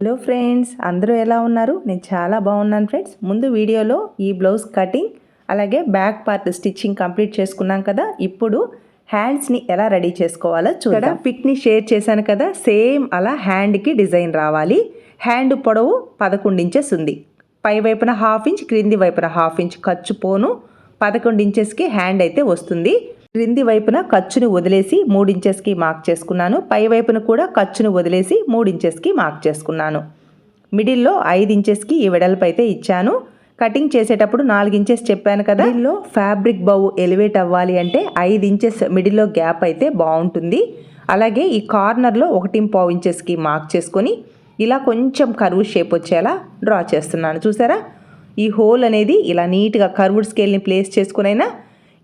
Hello friends అందరూ ఎలా ఉన్నారు? నేను చాలా బాగున్నాను ఫ్రెండ్స్ ముందు వీడియోలో ఈ బ్లౌజ్ కటింగ్ అలాగే బ్యాక్ పార్ట్ స్టిచ్చింగ్ కంప్లీట్ చేసుకున్నాం కదా? ఇప్పుడు హ్యాండ్స్ని ఎలా రెడీ చేసుకోవాలో చూడ పిక్ని షేర్ చేశాను కదా? సేమ్ అలా హ్యాండ్కి డిజైన్ రావాలి. హ్యాండ్ పొడవు పదకొండు ఇంచెస్ ఉంది. పై వైపున హాఫ్ ఇంచ్ క్రింది వైపున హాఫ్ ఇంచ్ ఖర్చు పోను. పదకొండు ఇంచెస్కి హ్యాండ్ అయితే వస్తుంది. క్రింది వైపున ఖర్చును వదిలేసి మూడు ఇంచెస్కి మార్క్ చేసుకున్నాను. పై వైపున కూడా ఖర్చును వదిలేసి మూడు ఇంచెస్కి మార్క్ చేసుకున్నాను. మిడిల్లో ఐదు ఇంచెస్కి ఈ వెడల్పు అయితే ఇచ్చాను. కటింగ్ చేసేటప్పుడు నాలుగు ఇంచెస్ చెప్పాను కదా. మిడిల్లో ఫ్యాబ్రిక్ బౌ ఎలివేట్ అవ్వాలి అంటే ఐదు ఇంచెస్ మిడిల్లో గ్యాప్ అయితే బాగుంటుంది. అలాగే ఈ కార్నర్లో ఒకటి పావు ఇంచెస్కి మార్క్ చేసుకొని ఇలా కొంచెం కర్వ్ షేప్ వచ్చేలా డ్రా చేస్తున్నాను. చూసారా? ఈ హోల్ అనేది ఇలా నీట్గా కర్వ్డ్ స్కేల్ని ప్లేస్ చేసుకునైనా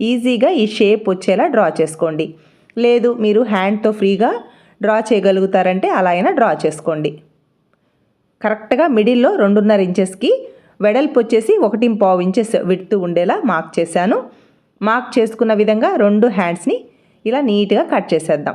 ఈజీగా ఈ షేప్ వచ్చేలా డ్రా చేసుకోండి. లేదు మీరు హ్యాండ్తో ఫ్రీగా డ్రా చేయగలుగుతారంటే అలా అయినా డ్రా చేసుకోండి. కరెక్ట్గా మిడిల్లో రెండున్నర ఇంచెస్కి వెడల్పు వచ్చేసి ఒకటి పావు ఇంచెస్ విడుతూ ఉండేలా మార్క్ చేశాను. మార్క్ చేసుకున్న విధంగా రెండు హ్యాండ్స్ని ఇలా నీట్గా కట్ చేసేద్దాం.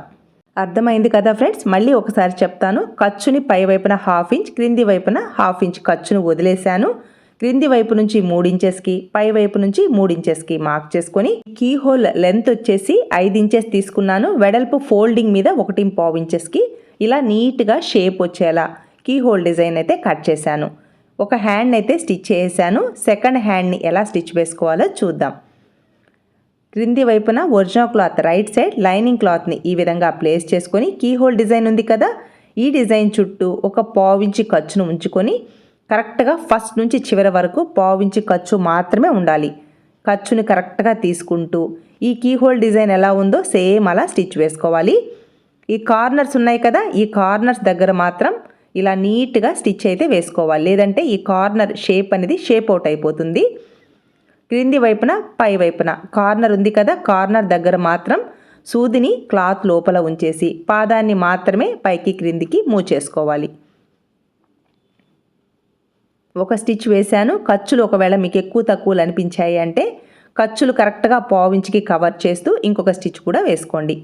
అర్థమైంది కదా ఫ్రెండ్స్? మళ్ళీ ఒకసారి చెప్తాను. ఖర్చుని పై వైపున హాఫ్ ఇంచ్ క్రింది వైపున హాఫ్ ఇంచ్ ఖర్చును వదిలేశాను. క్రింది వైపు నుంచి మూడు ఇంచెస్కి పై వైపు నుంచి మూడు ఇంచెస్కి మార్క్ చేసుకొని కీ హోల్ లెంత్ వచ్చేసి ఐదు ఇంచెస్ తీసుకున్నాను. వెడల్పు ఫోల్డింగ్ మీద ఒకటి పావు ఇంచెస్కి ఇలా నీట్గా షేప్ వచ్చేలా కీ హోల్ డిజైన్ అయితే కట్ చేశాను. ఒక హ్యాండ్ అయితే స్టిచ్ చేశాను. సెకండ్ హ్యాండ్ని ఎలా స్టిచ్ వేసుకోవాలో చూద్దాం. క్రింది వైపున original cloth right side lining క్లాత్ని ఈ విధంగా ప్లేస్ చేసుకొని కీ హోల్ డిజైన్ ఉంది కదా? ఈ డిజైన్ చుట్టూ ఒక పావించి ఖర్చును ఉంచుకొని కరెక్ట్గా ఫస్ట్ నుంచి చివరి వరకు పావించి ఖర్చు మాత్రమే ఉండాలి. ఖర్చుని కరెక్ట్గా తీసుకుంటూ ఈ కీ హోల్ డిజైన్ ఎలా ఉందో సేమ్ అలా స్టిచ్ వేసుకోవాలి. ఈ కార్నర్స్ ఉన్నాయి కదా ఈ కార్నర్స్ దగ్గర మాత్రం ఇలా నీట్గా స్టిచ్ అయితే వేసుకోవాలి. లేదంటే ఈ కార్నర్ షేప్ అనేది షేప్ అవుట్ అయిపోతుంది. క్రింది వైపున పై వైపున కార్నర్ ఉంది కదా కార్నర్ దగ్గర మాత్రం సూదిని క్లాత్ లోపల ఉంచేసి పాదాన్ని మాత్రమే పైకి క్రిందికి మూవ్ చేసుకోవాలి. ఒక స్టిచ్ వేశాను. ఖర్చులు ఒకవేళ మీకు ఎక్కువ తక్కువలు అనిపించాయి అంటే ఖర్చులు కరెక్ట్గా పావించికి కవర్ చేస్తూ ఇంకొక స్టిచ్ కూడా వేసుకోండి.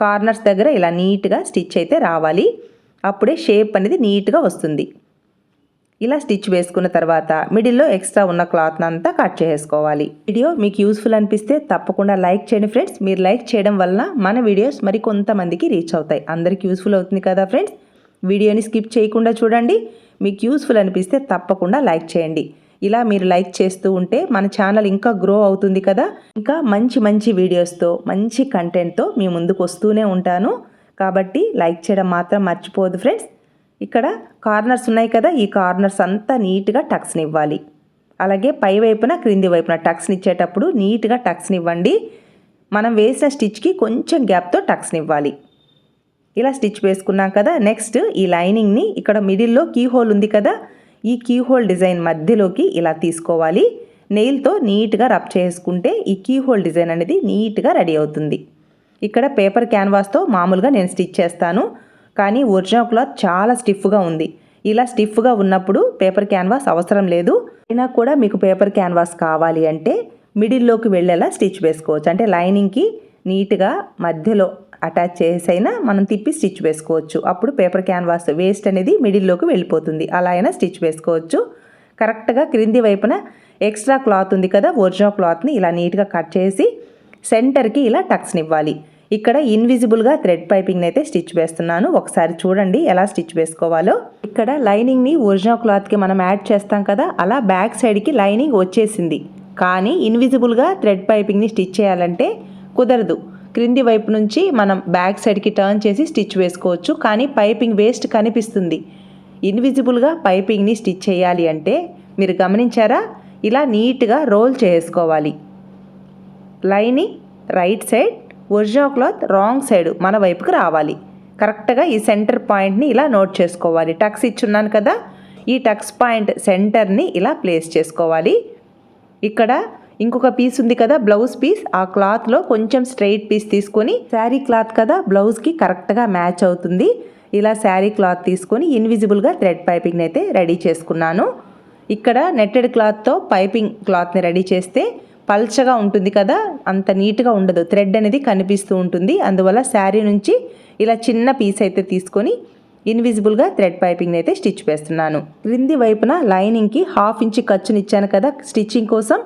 కార్నర్స్ దగ్గర ఇలా నీట్గా స్టిచ్ అయితే రావాలి. అప్పుడే షేప్ అనేది నీట్గా వస్తుంది. ఇలా స్టిచ్ వేసుకున్న తర్వాత మిడిల్లో ఎక్స్ట్రా ఉన్న క్లాత్ అంతా కట్ చేసుకోవాలి వీడియో మీకు యూస్ఫుల్ అనిపిస్తే తప్పకుండా లైక్ చేయండి ఫ్రెండ్స్. మీరు లైక్ చేయడం వలన మన వీడియోస్ మరి కొంతమందికి రీచ్ అవుతాయి. అందరికి యూస్ఫుల్ అవుతుంది కదా ఫ్రెండ్స్? వీడియోని స్కిప్ చేయకుండా చూడండి. మీకు యూస్ఫుల్ అనిపిస్తే తప్పకుండా లైక్ చేయండి. ఇలా మీరు లైక్ చేస్తూ ఉంటే మన ఛానల్ ఇంకా గ్రో అవుతుంది కదా. ఇంకా మంచి మంచి వీడియోస్తో మంచి కంటెంట్తో మీ ముందుకు వస్తూనే ఉంటాను. కాబట్టి లైక్ చేయడం మాత్రం మర్చిపోదు ఫ్రెండ్స్ ఇక్కడ కార్నర్స్ ఉన్నాయి కదా ఈ కార్నర్స్ అంతా నీట్గా టక్స్ని ఇవ్వాలి. అలాగే పై వైపున క్రింది వైపున టక్స్ని ఇచ్చేటప్పుడు నీట్గా టక్స్ని ఇవ్వండి. మనం వేసిన స్టిచ్కి కొంచెం గ్యాప్తో టక్స్ని ఇవ్వాలి. ఇలా స్టిచ్ వేసుకున్నాం కదా నెక్స్ట్ ఈ లైనింగ్ని ఇక్కడ మిడిల్లో కీ హోల్ ఉంది కదా ఈ కీ హోల్ డిజైన్ మధ్యలోకి ఇలా తీసుకోవాలి. నెయిల్తో నీట్గా రబ్ చేసుకుంటే ఈ కీ హోల్ డిజైన్ అనేది నీట్గా రెడీ అవుతుంది. ఇక్కడ పేపర్ క్యాన్వాస్తో మామూలుగా నేను స్టిచ్ చేస్తాను కానీ ఒరిజినల్ క్లాత్ చాలా స్టిఫ్గా ఉంది. ఇలా స్టిఫ్గా ఉన్నప్పుడు పేపర్ క్యాన్వాస్ అవసరం లేదు. అయినా కూడా మీకు పేపర్ క్యాన్వాస్ కావాలి అంటే మిడిల్లోకి వెళ్ళేలా స్టిచ్ వేసుకోవచ్చు. అంటే లైనింగ్కి నీట్గా మధ్యలో అటాచ్ చేసైనా మనం తిప్పి స్టిచ్ వేసుకోవచ్చు. అప్పుడు పేపర్ క్యాన్వాస్ వేస్ట్ అనేది మిడిల్లోకి వెళ్ళిపోతుంది. అలా అయినా స్టిచ్ వేసుకోవచ్చు. కరెక్ట్గా క్రింది వైపున ఎక్స్ట్రా క్లాత్ ఉంది కదా ఒరిజినల్ క్లాత్ని ఇలా నీట్గా కట్ చేసి సెంటర్కి ఇలా టక్స్ని ఇవ్వాలి ఇక్కడ ఇన్విజిబుల్గా థ్రెడ్ పైపింగ్ని అయితే స్టిచ్ వేస్తున్నాను. ఒకసారి చూడండి ఎలా స్టిచ్ వేసుకోవాలో. ఇక్కడ లైనింగ్ని ఒరిజినల్ క్లాత్కి మనం యాడ్ చేస్తాం కదా అలా బ్యాక్ సైడ్కి లైనింగ్ వచ్చేసింది. కానీ ఇన్విజిబుల్గా థ్రెడ్ పైపింగ్ని స్టిచ్ చేయాలంటే కుదరదు. క్రింది వైపు నుంచి మనం బ్యాక్ సైడ్కి టర్న్ చేసి స్టిచ్ వేసుకోవచ్చు. కానీ పైపింగ్ వేస్ట్ కనిపిస్తుంది. ఇన్విజిబుల్గా పైపింగ్ని స్టిచ్ చేయాలి అంటే మీరు గమనించారా? ఇలా నీట్గా రోల్ చేసుకోవాలి. Lining right side original cloth wrong side మన వైపుకి రావాలి. కరెక్ట్గా ఈ సెంటర్ పాయింట్ని ఇలా నోట్ చేసుకోవాలి. టక్స్ ఇచ్చున్నాను కదా? ఈ టక్స్ పాయింట్ సెంటర్ని ఇలా ప్లేస్ చేసుకోవాలి. ఇక్కడ ఇంకొక పీస్ ఉంది కదా బ్లౌజ్ పీస్ ఆ క్లాత్లో కొంచెం స్ట్రైట్ పీస్ తీసుకొని శారీ క్లాత్ కదా బ్లౌజ్కి కరెక్ట్గా మ్యాచ్ అవుతుంది. ఇలా శారీ క్లాత్ తీసుకొని ఇన్విజిబుల్గా థ్రెడ్ పైపింగ్ అయితే రెడీ చేసుకున్నాను. ఇక్కడ నెట్టెడ్ క్లాత్తో పైపింగ్ క్లాత్ని రెడీ చేస్తే పల్చగా ఉంటుంది కదా అంత నీట్గా ఉండదు. థ్రెడ్ అనేది కనిపిస్తూ ఉంటుంది. అందువల్ల శారీ నుంచి ఇలా చిన్న పీస్ అయితే తీసుకొని ఇన్విజిబుల్గా థ్రెడ్ పైపింగ్ అయితే స్టిచ్ వేస్తున్నాను క్రింది వైపున లైనింగ్కి హాఫ్ ఇంచ్ ఖర్చుని ఇచ్చాను కదా స్టిచ్చింగ్ కోసం.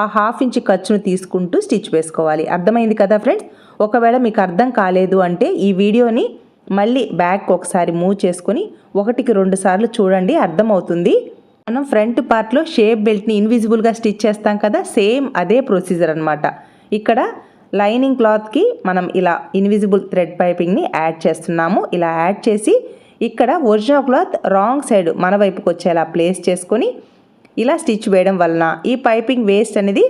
ఆ హాఫ్ ఇంచ్ ఖర్చును తీసుకుంటూ స్టిచ్ వేసుకోవాలి. అర్థమైంది కదా ఫ్రెండ్స్ ఒకవేళ మీకు అర్థం కాలేదు అంటే ఈ వీడియోని మళ్ళీ బ్యాక్ ఒకసారి మూవ్ చేసుకొని ఒకటికి రెండు సార్లు చూడండి అర్థమవుతుంది. మనం ఫ్రంట్ పార్ట్లో షేప్ బెల్ట్ని ఇన్విజిబుల్గా స్టిచ్ చేస్తాం కదా సేమ్ అదే ప్రొసీజర్ అనమాట ఇక్కడ లైనింగ్ క్లాత్కి మనం ఇలా ఇన్విజిబుల్ థ్రెడ్ పైపింగ్ని యాడ్ చేస్తున్నాము. ఇలా యాడ్ చేసి ఇక్కడ ఒరిజినల్ క్లాత్ రాంగ్ సైడ్ మన వైపుకి వచ్చేలా ప్లేస్ చేసుకొని ఇలా స్టిచ్ వేయడం వలన ఈ పైపింగ్ వేస్ట్ అనేది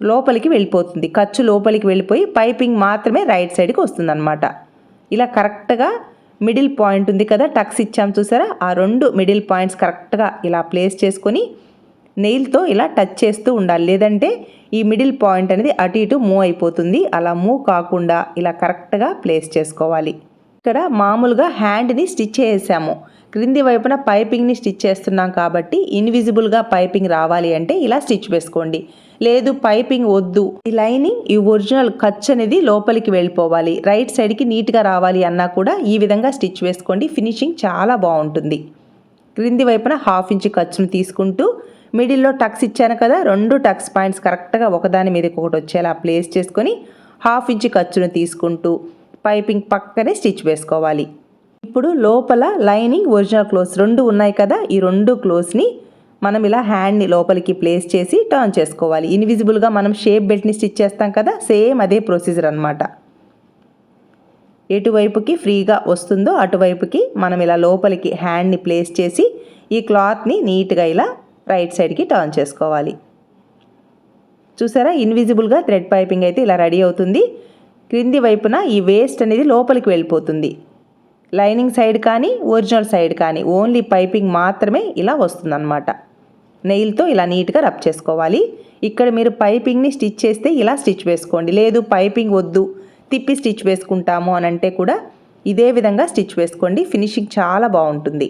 లోపలికి వెళ్ళిపోతుంది. ఖర్చు లోపలికి వెళ్ళిపోయి పైపింగ్ మాత్రమే రైట్ సైడ్కి వస్తుందన్నమాట. ఇలా కరెక్ట్గా మిడిల్ పాయింట్ ఉంది కదా టక్స్ ఇచ్చాం చూసారా? ఆ రెండు మిడిల్ పాయింట్స్ కరెక్ట్గా ఇలా ప్లేస్ చేసుకొని నెయిల్తో ఇలా టచ్ చేస్తూ ఉండాలి. లేదంటే ఈ మిడిల్ పాయింట్ అనేది అటు ఇటు మూవ్ అయిపోతుంది. అలా మూవ్ కాకుండా ఇలా కరెక్ట్గా ప్లేస్ చేసుకోవాలి. ఇక్కడ మామూలుగా హ్యాండ్ని స్టిచ్ చేసాము క్రింది వైపున పైపింగ్ని స్టిచ్ చేస్తున్నాం కాబట్టి ఇన్విజిబుల్గా పైపింగ్ రావాలి అంటే ఇలా స్టిచ్ వేసుకోండి. లేదు పైపింగ్ వద్దు. ఈ లైనింగ్ ఈ ఒరిజినల్ ఖర్చు అనేది లోపలికి వెళ్ళిపోవాలి. రైట్ సైడ్కి నీట్గా రావాలి అన్నా కూడా ఈ విధంగా స్టిచ్ వేసుకోండి. ఫినిషింగ్ చాలా బాగుంటుంది. క్రింది వైపున హాఫ్ ఇంచ్ ఖర్చును తీసుకుంటూ మిడిల్లో టక్స్ ఇచ్చాను కదా రెండు టక్స్ పాయింట్స్ కరెక్ట్గా ఒకదాని మీదకి ఒకటి వచ్చేలా ప్లేస్ చేసుకొని హాఫ్ ఇంచ్ ఖర్చును తీసుకుంటూ పైపింగ్ పక్కనే స్టిచ్ వేసుకోవాలి. ఇప్పుడు లోపల లైనింగ్ ఒరిజినల్ క్లోత్స్ రెండు ఉన్నాయి కదా ఈ రెండు క్లోత్స్ని మనం ఇలా హ్యాండ్ని లోపలికి ప్లేస్ చేసి టర్న్ చేసుకోవాలి. ఇన్విజిబుల్గా మనం షేప్ బెల్ట్ని స్టిచ్ చేస్తాం కదా సేమ్ అదే ప్రొసీజర్ అనమాట ఎటువైపుకి ఫ్రీగా వస్తుందో అటువైపుకి మనం ఇలా లోపలికి హ్యాండ్ని ప్లేస్ చేసి ఈ క్లాత్ని నీట్గా ఇలా రైట్ సైడ్కి టర్న్ చేసుకోవాలి. చూసారా? ఇన్విజిబుల్గా థ్రెడ్ పైపింగ్ అయితే ఇలా రెడీ అవుతుంది. క్రింది వైపున ఈ వేస్ట్ అనేది లోపలికి వెళ్ళిపోతుంది. లైనింగ్ సైడ్ కానీ ఒరిజినల్ సైడ్ కానీ ఓన్లీ పైపింగ్ మాత్రమే ఇలా వస్తుందన్నమాట. నెయిల్తో ఇలా నీట్గా రబ్ చేసుకోవాలి. ఇక్కడ మీరు పైపింగ్ని స్టిచ్ చేస్తే ఇలా స్టిచ్ వేసుకోండి. లేదు పైపింగ్ వద్దు తిప్పి స్టిచ్ వేసుకుంటాము అని అంటే కూడా ఇదే విధంగా స్టిచ్ వేసుకోండి. ఫినిషింగ్ చాలా బాగుంటుంది.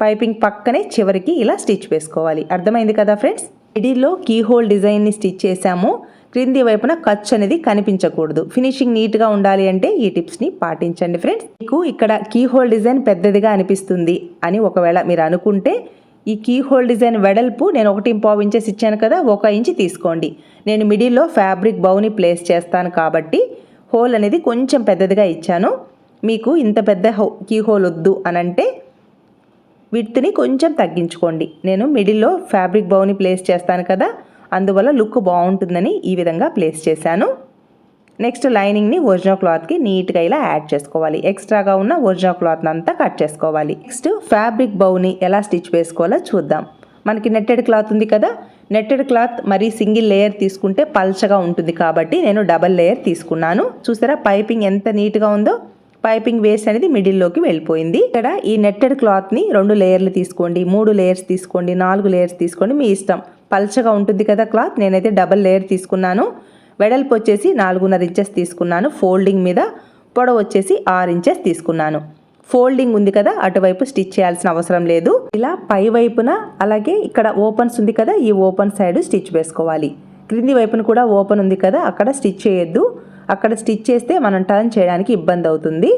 పైపింగ్ పక్కనే చివరికి ఇలా స్టిచ్ వేసుకోవాలి. అర్థమైంది కదా ఫ్రెండ్స్? మిడిల్లో కీ హోల్ డిజైన్ని స్టిచ్ చేసాము క్రింది వైపున ఖర్చు అనేది కనిపించకూడదు. ఫినిషింగ్ నీట్గా ఉండాలి అంటే ఈ టిప్స్ని పాటించండి ఫ్రెండ్స్. మీకు ఇక్కడ కీ హోల్ డిజైన్ పెద్దదిగా అనిపిస్తుంది అని ఒకవేళ మీరు అనుకుంటే ఈ కీ హోల్ డిజైన్ వెడల్పు నేను ఒకటి పావు ఇంచెస్ ఇచ్చాను కదా ఒక ఇంచ్ తీసుకోండి. నేను మిడిల్లో ఫ్యాబ్రిక్ బౌని ప్లేస్ చేస్తాను కాబట్టి హోల్ అనేది కొంచెం పెద్దదిగా ఇచ్చాను. మీకు ఇంత పెద్ద హో కీ హోల్ వద్దు అనంటే విడ్త్ని కొంచెం తగ్గించుకోండి. నేను మిడిల్లో ఫ్యాబ్రిక్ బౌని ప్లేస్ చేస్తాను కదా అందువల్ల లుక్ బాగుంటుందని ఈ విధంగా ప్లేస్ చేశాను. నెక్స్ట్ లైనింగ్ని ఒరిజినల్ క్లాత్కి నీట్గా ఇలా యాడ్ చేసుకోవాలి. ఎక్స్ట్రాగా ఉన్న ఒరిజినల్ క్లాత్ని అంతా కట్ చేసుకోవాలి. నెక్స్ట్ ఫ్యాబ్రిక్ బౌని ఎలా స్టిచ్ వేసుకోవాలో చూద్దాం. మనకి నెట్టెడ్ క్లాత్ ఉంది కదా? నెట్టెడ్ క్లాత్ మరి సింగిల్ లేయర్ తీసుకుంటే పల్చగా ఉంటుంది కాబట్టి నేను డబల్ లేయర్ తీసుకున్నాను. చూసారా? పైపింగ్ ఎంత నీట్గా ఉందో? పైపింగ్ వేస్ట్ అనేది మిడిల్లోకి వెళ్ళిపోయింది. ఇక్కడ ఈ నెట్టెడ్ క్లాత్ని రెండు లేయర్లు తీసుకోండి. మూడు లేయర్స్ తీసుకోండి. నాలుగు లేయర్స్ తీసుకోండి. మీ ఇష్టం. పల్చగా ఉంటుంది కదా క్లాత్ నేనైతే డబల్ లేయర్ తీసుకున్నాను. వెడల్పు వచ్చేసి నాలుగున్నర ఇంచెస్ తీసుకున్నాను. ఫోల్డింగ్ మీద పొడవు వచ్చేసి ఆరు ఇంచెస్ తీసుకున్నాను. ఫోల్డింగ్ ఉంది కదా అటువైపు స్టిచ్ చేయాల్సిన అవసరం లేదు. ఇలా పై వైపున అలాగే ఇక్కడ ఓపెన్స్ ఉంది కదా ఈ ఓపెన్ సైడ్ స్టిచ్ వేసుకోవాలి. క్రింది వైపున కూడా ఓపెన్ ఉంది కదా అక్కడ స్టిచ్ చేయొద్దు. అక్కడ స్టిచ్ చేస్తే మనం టర్న్ చేయడానికి ఇబ్బంది అవుతుంది.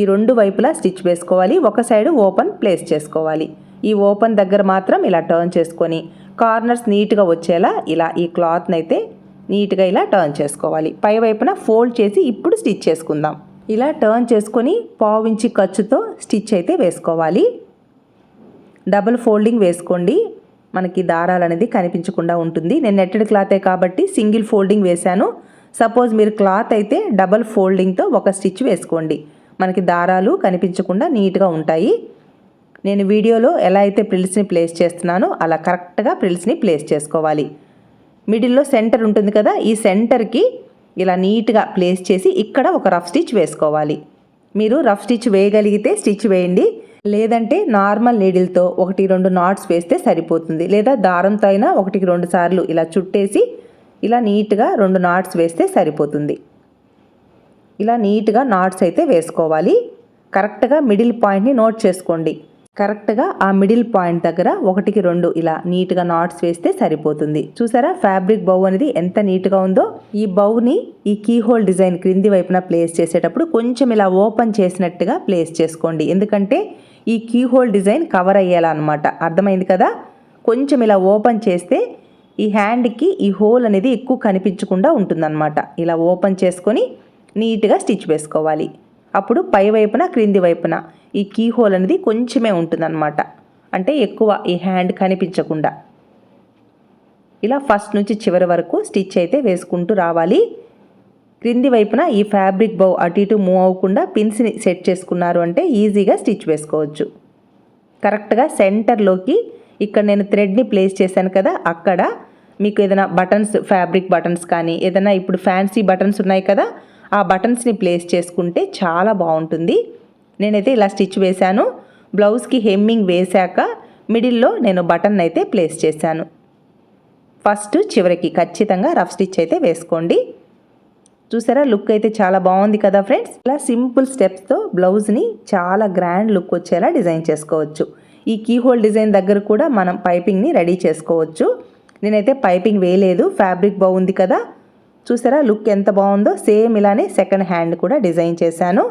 ఈ రెండు వైపులా స్టిచ్ వేసుకోవాలి. ఒక సైడ్ ఓపెన్ ప్లేస్ చేసుకోవాలి. ఈ ఓపెన్ దగ్గర మాత్రం ఇలా టర్న్ చేసుకొని కార్నర్స్ నీట్గా వచ్చేలా ఇలా ఈ క్లాత్ని అయితే నీట్గా ఇలా టర్న్ చేసుకోవాలి. పై వైపున ఫోల్డ్ చేసి ఇప్పుడు స్టిచ్ చేసుకుందాం. ఇలా టర్న్ చేసుకొని పావించి ఖర్చుతో స్టిచ్ అయితే వేసుకోవాలి. డబుల్ ఫోల్డింగ్ వేసుకోండి. మనకి దారాలు అనేది కనిపించకుండా ఉంటుంది. నేను నెట్టెడ్ క్లాతే కాబట్టి సింగిల్ ఫోల్డింగ్ వేశాను. సపోజ్ మీరు క్లాత్ అయితే డబల్ ఫోల్డింగ్తో ఒక స్టిచ్ వేసుకోండి. మనకి దారాలు కనిపించకుండా నీట్గా ఉంటాయి. నేను వీడియోలో ఎలా అయితే ప్రిల్స్ని ప్లేస్ చేస్తున్నానో అలా కరెక్ట్గా ప్రిల్స్ని ప్లేస్ చేసుకోవాలి. మిడిల్లో సెంటర్ ఉంటుంది కదా ఈ సెంటర్కి ఇలా నీట్గా ప్లేస్ చేసి ఇక్కడ ఒక రఫ్ స్టిచ్ వేసుకోవాలి. మీరు రఫ్ స్టిచ్ వేయగలిగితే స్టిచ్ వేయండి. లేదంటే నార్మల్ నీడిల్తో ఒకటి రెండు నాట్స్ వేస్తే సరిపోతుంది. లేదా దారంతో అయినా ఒకటికి రెండు సార్లు ఇలా చుట్టేసి ఇలా నీట్గా రెండు నాట్స్ వేస్తే సరిపోతుంది. ఇలా నీట్గా నాట్స్ అయితే వేసుకోవాలి. కరెక్ట్గా మిడిల్ పాయింట్ని నోట్ చేసుకోండి. కరెక్ట్గా ఆ మిడిల్ పాయింట్ దగ్గర ఒకటికి రెండు ఇలా నీట్గా నాట్స్ వేస్తే సరిపోతుంది. చూసారా? ఫ్యాబ్రిక్ బౌ అనేది ఎంత నీట్గా ఉందో? ఈ బౌని ఈ కీ హోల్ డిజైన్ క్రింది వైపున ప్లేస్ చేసేటప్పుడు కొంచెం ఇలా ఓపెన్ చేసినట్టుగా ప్లేస్ చేసుకోండి. ఎందుకంటే ఈ కీ హోల్ డిజైన్ కవర్ అయ్యేలా అనమాట అర్థమైంది కదా? కొంచెం ఇలా ఓపెన్ చేస్తే ఈ హ్యాండ్కి ఈ హోల్ అనేది ఎక్కువ కనిపించకుండా ఉంటుందన్నమాట. ఇలా ఓపెన్ చేసుకొని నీట్గా స్టిచ్ వేసుకోవాలి. అప్పుడు పై వైపున క్రింది వైపున ఈ కీ హోల్ అనేది కొంచెమే ఉంటుందన్నమాట. అంటే ఎక్కువ ఈ హ్యాండ్ కనిపించకుండా. ఇలా ఫస్ట్ నుంచి చివరి వరకు స్టిచ్ అయితే వేసుకుంటూ రావాలి. క్రింది వైపున ఈ ఫ్యాబ్రిక్ బౌ అటు ఇటు మూవ్ అవ్వకుండా పిన్స్ని సెట్ చేసుకున్నారు అంటే ఈజీగా స్టిచ్ వేసుకోవచ్చు. కరెక్ట్గా సెంటర్లోకి ఇక్కడ నేను థ్రెడ్ని ప్లేస్ చేశాను కదా అక్కడ మీకు ఏదైనా బటన్స్ ఫ్యాబ్రిక్ బటన్స్ కానీ ఏదైనా ఇప్పుడు ఫ్యాన్సీ బటన్స్ ఉన్నాయి కదా ఆ బటన్స్ని ప్లేస్ చేసుకుంటే చాలా బాగుంటుంది. నేనైతే ఇలా స్టిచ్ వేశాను. బ్లౌజ్కి హెమ్మింగ్ వేశాక మిడిల్లో నేను బటన్ అయితే ప్లేస్ చేశాను. ఫస్ట్ చివరికి ఖచ్చితంగా రఫ్ స్టిచ్ అయితే వేసుకోండి. చూసారా? లుక్ అయితే చాలా బాగుంది కదా ఫ్రెండ్స్? ఇలా సింపుల్ స్టెప్స్తో బ్లౌజ్ని చాలా గ్రాండ్ లుక్ వచ్చేలా డిజైన్ చేసుకోవచ్చు. ఈ కీ హోల్ డిజైన్ దగ్గర కూడా మనం పైపింగ్ని రెడీ చేసుకోవచ్చు. నేనైతే పైపింగ్ వేయలేదు ఫ్యాబ్రిక్ బాగుంది కదా? చూసారా? లుక్ ఎంత బాగుందో? సేమ్ ఇలానే సెకండ్ హ్యాండ్ కూడా డిజైన్ చేశాను.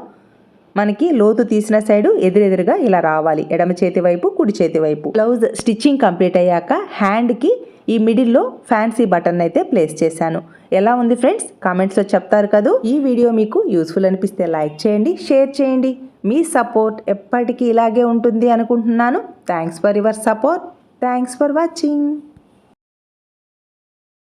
మనకి లోతు తీసిన సైడు ఎదురెదురుగా ఇలా రావాలి. ఎడమ చేతి వైపు కుడి చేతి వైపు. బ్లౌజ్ స్టిచ్చింగ్ కంప్లీట్ అయ్యాక హ్యాండ్కి ఈ మిడిల్లో ఫ్యాన్సీ బటన్ అయితే ప్లేస్ చేశాను. ఎలా ఉంది ఫ్రెండ్స్? కామెంట్స్లో చెప్తారు కదా. ఈ వీడియో మీకు యూస్ఫుల్ అనిపిస్తే లైక్ చేయండి షేర్ చేయండి. మీ సపోర్ట్ ఎప్పటికీ ఇలాగే ఉంటుంది అనుకుంటున్నాను. Thanks for your support. Thanks for watching.